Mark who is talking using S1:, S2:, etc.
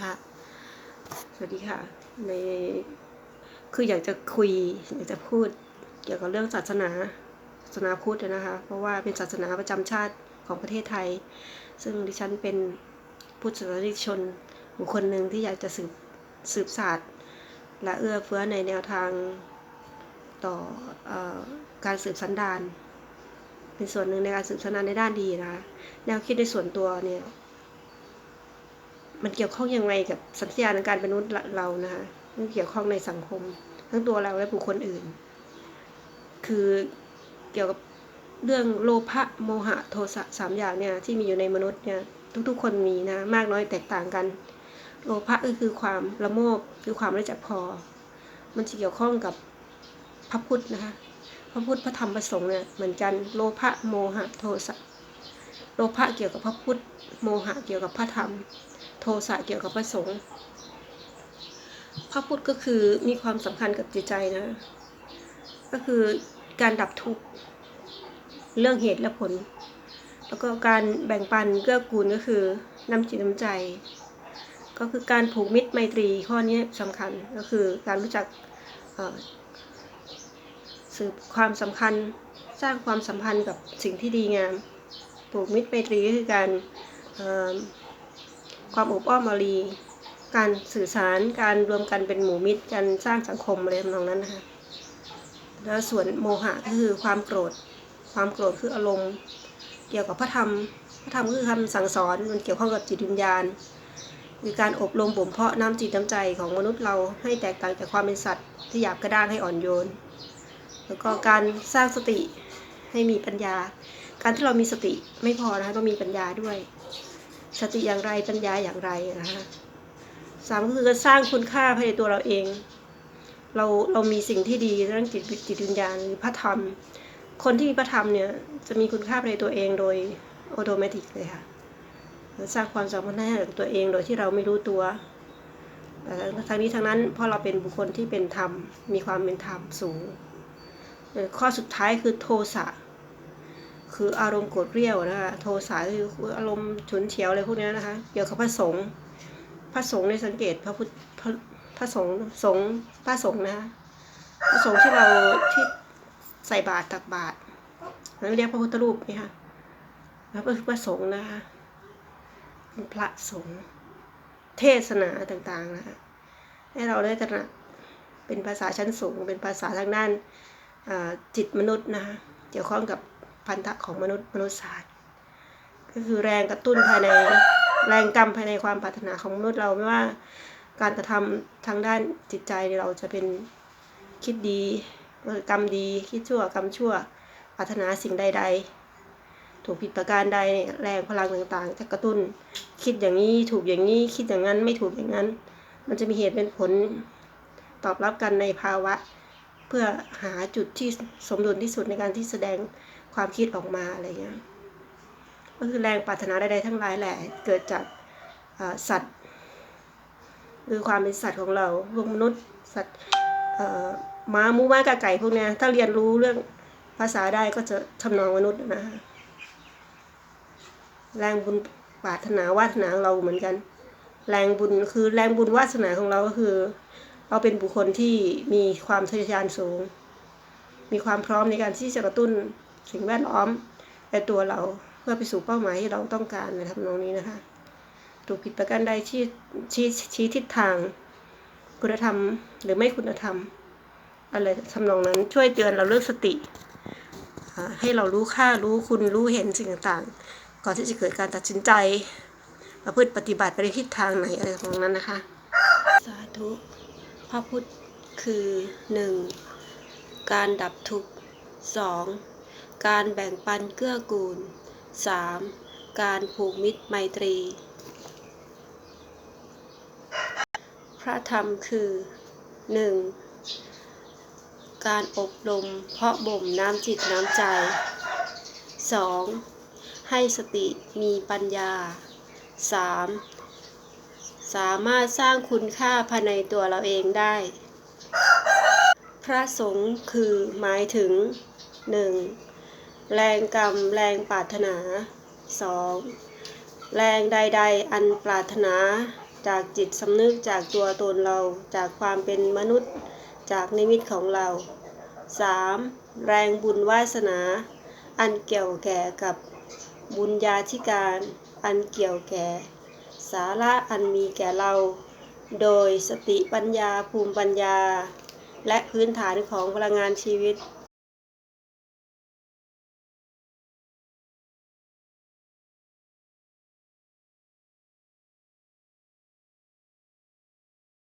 S1: คะ สวัสดีค่ะ ในคืออยากจะคุยอยากจะพูดเกี่ยวกับเรื่องศาสนาศาสนาพุทธนะคะ เพราะว่าเป็นศาสนาประจำชาติของประเทศไทย ซึ่งดิฉันเป็นพุทธศาสนิกชนบุคคลหนึ่งที่อยากจะสืบสืบศาสตร์ และเอื้อเฟื้อในแนวทางต่อออการสืบสันดานเป็นส่วนหนึ่งในการสืบสันดานในด้านดีนะคะแนวคิดในส่วนตัวเนี่ย มันเกี่ยวข้องยังไงกับสัญญาณการเป็นมนุษย์เรานะคะมันเกี่ยวข้องในสังคม ทั้งตัวเราและบุคคลอื่น คือเกี่ยวกับเรื่องโลภะโมหะโทสะสามอย่างเนี่ยที่มีอยู่ในมนุษย์เนี่ยทุกๆ คนมีนะมากน้อยแตกต่างกัน โลภะก็คือความละโมบคือความไม่จับพอ มันจะเกี่ยวข้องกับพระพุทธนะคะพระพุทธพระธรรมพระสงฆ์เนี่ยเหมือนกันโลภะโมหะโทสะโลภะเกี่ยวกับพระพุทธโมหะเกี่ยวกับพระธรรม โทสะเกี่ยวกับพระสงฆ์พระพุทธก็คือมีความสำคัญกับจิตใจนะ ก็คือการดับทุกข์เรื่องเหตุและผล แล้วก็การแบ่งปันเกื้อกูลก็คือน้ำจิตน้ำใจ ก็คือการผูกมิตรไมตรีข้อนี้สำคัญก็คือการรู้จักเอ่อสืบความสำคัญสร้างความสัมพันธ์กับสิ่งที่ดีงาม ผูกมิตรไมตรีก็คือการ ความอบอ้อมอารี การสื่อสารการรวมกันเป็นหมู่มิตรการสร้างสังคมอะไรทำนองนั้นนะคะแล้วส่วนโมหะก็คือความโกรธ ความโกรธคืออารมณ์ เกี่ยวกับพระธรรม พระธรรมคือคำสั่งสอนมันเกี่ยวข้องกับจิตวิญญาณคือการอบรมบ่มเพาะน้ำจิตน้ำใจของมนุษย์เราให้แตกต่างจากความเป็นสัตว์ ที่หยาบกระด้างให้อ่อนโยน แล้วก็การสร้างสติให้มีปัญญา การที่เรามีสติไม่พอนะคะต้องมีปัญญาด้วย สติอย่างไรปัญญาอย่างไรนะคะสามก็คือการสร้างคุณค่าภายในตัวเราเอง เราเรามีสิ่งที่ดีเรื่องจิตจิตวิญญาณหรือพระธรรม คนที่มีพระธรรมเนี่ยจะมีคุณค่าภายในตัวเองโดยออโตเมติกเลยค่ะสร้างความสัมพันธ์ให้กับตัวเองโดยที่เราไม่รู้ตัวแต่ทั้งนี้ทั้งนั้นเพราะเราเป็นบุคคลที่เป็นธรรมมีความเป็นธรรมสูง ข้อสุดท้ายคือโทสะ คืออารมณ์โกรธเกรี้ยวนะคะโทสะคืออารมณ์ฉุนเฉียวอะไรพวกนี้นะคะ เกี่ยวกับพระสงฆ์พระสงฆ์ในสังเกตพระพุทธพระสงฆ์สงฆ์พระสงฆ์นะคะพระสงฆ์ที่เราที่ใส่บาตรตักบาตรนั้นเรียกพระพุทธรูปไหมคะแล้วก็พระสงฆ์นะคะเป็นพระสงฆ์เทศนาต่างๆนะคะให้เราได้ตระหนักเป็นภาษาชั้นสูง เป็นภาษาทางด้านอ่าจิตมนุษย์นะคะเกี่ยวข้องกับ พันธะของมนุษย์มนุษยศาสตร์ ก็คือแรงกระตุ้นภายในแรงกรรมภายในความปรารถนาของมนุษย์เราไม่ว่าการกระทำทางด้านจิตใจเราจะเป็นคิดดีกรรมดีคิดชั่วกรรมชั่วปรารถนาสิ่งใด ๆ ถูกผิดประการใดแรงพลังต่างๆ จะกระตุ้นคิดอย่างนี้ถูกอย่างนี้คิดอย่างนั้นไม่ถูกอย่างนั้น มันจะมีเหตุเป็นผลตอบรับกันในภาวะ เพื่อหาจุดที่สมดุลที่สุดในการที่แสดง ความคิดออกมาอะไรเงี้ยก็คือแรงปรารถนาใดๆทั้งหลายแหละเกิดจากสัตว์คือความเป็นสัตว์ของเราพวกมนุษย์สัตว์ม้ามูม้ากาไก่พวกเนี้ยถ้าเรียนรู้เรื่องภาษาได้ก็จะทำนองมนุษย์นะฮะแรงบุญปรารถนาวาสนาเราเหมือนกัน แรงบุญคือแรงบุญวาสนาของเราก็คือ เราเป็นบุคคลที่มีความทะเยอทะยานสูง มีความพร้อมในการที่จะกระตุ้น สิ่งแวดล้อมในตัวเราเพื่อไปสู่เป้าหมายที่เราต้องการในทำนองนี้นะคะ ถูกผิดประการใดที่ชี้ชี้ทิศทาง คุณธรรมหรือไม่คุณธรรม อะไรทำนองนั้นช่วยเตือนเราเรื่องสติ ให้เรารู้ค่ารู้คุณรู้เห็นสิ่งต่างๆ ก่อนที่จะเกิดการตัดสินใจประพฤติปฏิบัติไปในทิศทางไหนอะไรของนั้นนะคะ สาธุพระพุทธคือหนึ่งการดับทุกข์ 2. การแบ่งปันเกื้อกูล 3. การผูกมิตรไมตรี พระธรรมคือ 1. การอบรมเพาะบ่มน้ำจิตน้ำใจ 2. ให้สติมีปัญญา 3. สามารถสร้างคุณค่าภายในตัวเราเองได้ พระสงฆ์คือหมายถึง 1. แรงกรรมแรงปรารถนา 2. แรงใด ๆ อันปรารถนา จากจิตสำนึกจากตัวตนเราจากความเป็นมนุษย์ จากนิมิตของเรา 3. แรงบุญวาสนา อันเกี่ยวแก่กับบุญญาธิการ อันเกี่ยวแก่ สาระอันมีแก่เรา โดยสติปัญญาภูมิปัญญา และพื้นฐานของพลังงานชีวิต